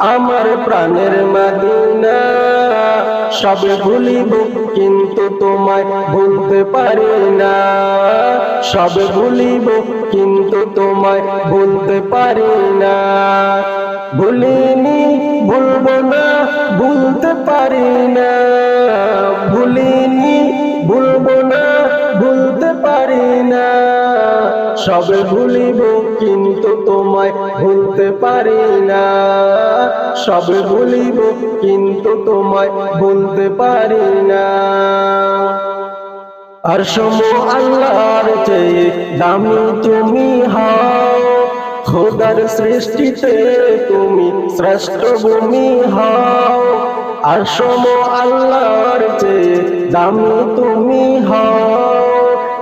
আমার প্রাণের মাদিনা। সব ভুলিব কিন্তু তোমায় ভুলতে পারি না। সব ভুলিব কিন্তু তোমায় ভুলতে পারি না। ভুলিনি, ভুলব না, ভুলতে পারি না। সবে ভুলিব, কিন্তু তোমায় ভুলতে পারি না। সবে ভুলিব, কিন্তু তোমায় ভুলতে পারি না। আর সম আল্লাহর চেয়ে দামি তুমি হও। খোদার সৃষ্টিতে তুমি শ্রেষ্ঠ ভূমি হও। আর সম আল্লাহর চেয়ে দামি তুমি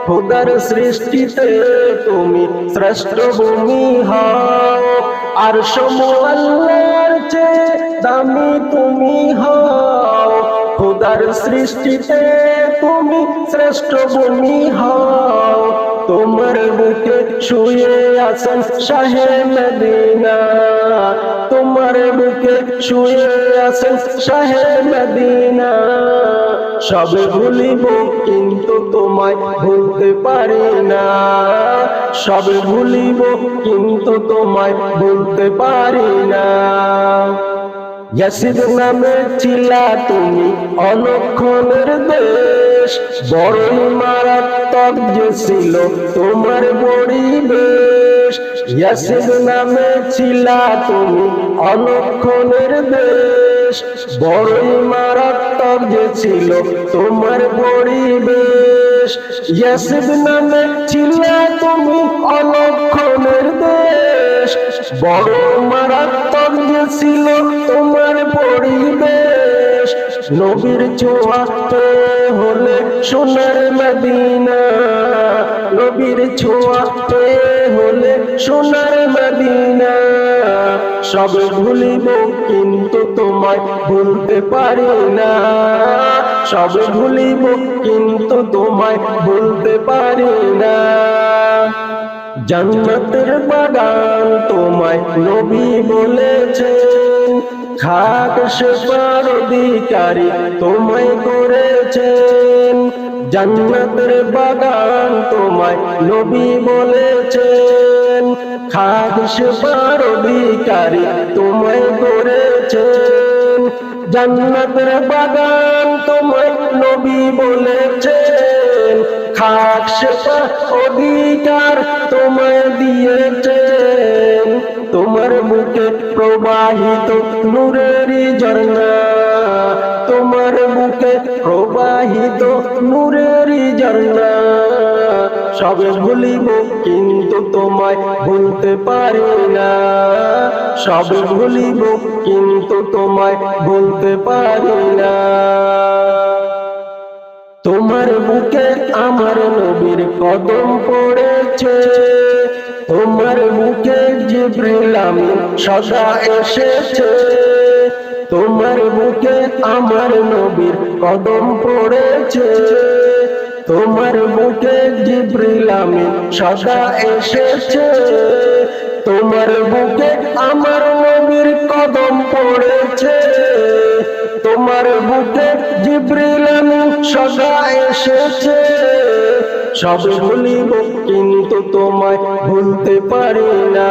খোদার সৃষ্টিতে তুমি শ্রেষ্ঠ ভূমি হও। আর সমার চে দামি তুমি হও। খোদার সৃষ্টিতে তুমি শ্রেষ্ঠ ভূমি হও। তোমার বুকে শুয়ে আছেন শাহে মদিনা। তোমার বুকে শুয়ে আছেন শাহে মদিনা। সবে ভুলিব কিন্তু তোমায় ভুলতে পারি না। সবে ভুলিব কিন্তু তোমায় ভুলতে পারি না। ইয়াসির নামে ছিলা তুমি অলক্ষণের দেশ। বড়ই মারাত্মক যে ছিল তোমার পরিবেশ। ইয়াসির নামে ছিলা তুমি অলক্ষণের দেশ। বড়ই মারাত্মক যে ছিল তোমার পরিবেশ। ইয়াসির নামে ছিলা তুমি অলক্ষণের দেশ। বড় মারাত্মক ছিল তোমার পরিবেশ। নবীর ছোঁয়াতে হলে সোনার মদিনা। নবীর ছোঁয়াতে হলে সোনার মদিনা। সব ভুলিব কিন্তু তোমায় ভুলতে পারি না। সব ভুলিব কিন্তু তোমায় ভুলতে পারি না। জান্নাতের বাগান তোমায় নবী বলেছেন। খাক সেপার অধিকারী তোমায় করেছেন। জান্নাতের বাগান তোমায় নবী বলেছেন। খাক সেপার অধিকারী তোমায় করেছেন। জান্নাতের বাগান তোমায় নবী বলেছেন। খাক সেপা অধিকার নূরেরই ঝর্ণা। তোমার বুকে প্রবাহিত নূরেরই ঝর্ণা। সবে ভুলিব কিন্তু তোমায় ভুলতে পারি না। ভুলিব কিন্তু তোমায় ভুলতে পারি না। তোমার বুকে আমার নবীর কদম পড়েছে। তোমার আমি সদা এসেছে। তোমার বুকে আমার নবীর কদম পড়েছে। তোমার বুকে জিব্রিল আমি সদা এসেছে। তোমার বুকে আমার নবীর কদম পড়েছে। তোমার বুকে জিব্রিল আমি সদা এসেছে। সব ভুলিব কিন্তু তোমায় ভুলতে পারি না।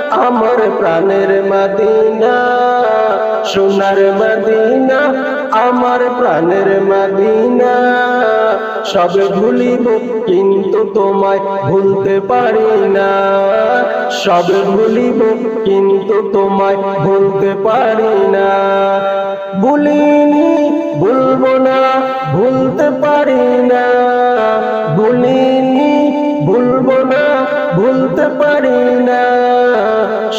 আমার প্রাণের মদিনা, সোনার মদিনা, আমার প্রাণের মদিনা। সব ভুলিব কিন্তু তোমায় ভুলতে পারি না। সব ভুলিব কিন্তু তোমায় ভুলতে পারি না। ভুলিনি, ভুলবো না, ভুলতে